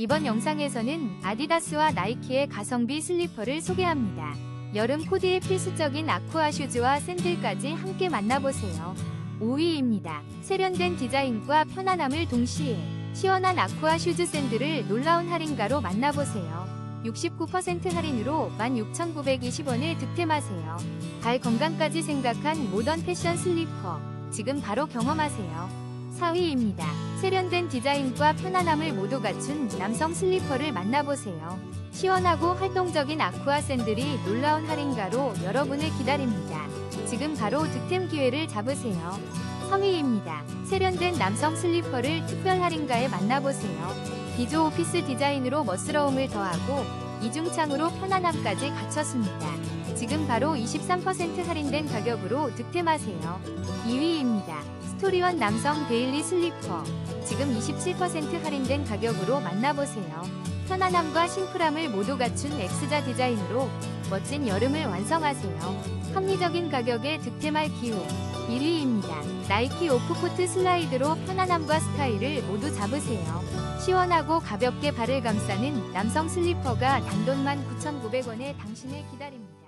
이번 영상에서는 아디다스와 나이키의 가성비 슬리퍼를 소개합니다. 여름 코디에 필수적인 아쿠아 슈즈와 샌들까지 함께 만나보세요. 5위입니다. 세련된 디자인과 편안함을 동시에 시원한 아쿠아 슈즈 샌들을 놀라운 할인가로 만나보세요. 69% 할인으로 16,920원에 득템하세요. 발 건강까지 생각한 모던 패션 슬리퍼. 지금 바로 경험하세요. 4위입니다. 세련된 디자인과 편안함을 모두 갖춘 남성 슬리퍼를 만나보세요. 시원하고 활동적인 아쿠아 샌들이 놀라운 할인가로 여러분을 기다립니다. 지금 바로 득템 기회를 잡으세요. 3위입니다. 세련된 남성 슬리퍼를 특별 할인가에 만나보세요. 비조 오피스 디자인으로 멋스러움을 더하고 이중창으로 편안함까지 갖췄습니다. 지금 바로 23% 할인된 가격으로 득템하세요. 2위입니다. 스토리원 남성 데일리 슬리퍼. 지금 27% 할인된 가격으로 만나보세요. 편안함과 심플함을 모두 갖춘 X자 디자인으로 멋진 여름을 완성하세요. 합리적인 가격에 득템할 기회. 1위입니다. 나이키 오프코트 슬라이드로 편안함과 스타일을 모두 잡으세요. 시원하고 가볍게 발을 감싸는 남성 슬리퍼가 단돈 19,900원에 당신을 기다립니다.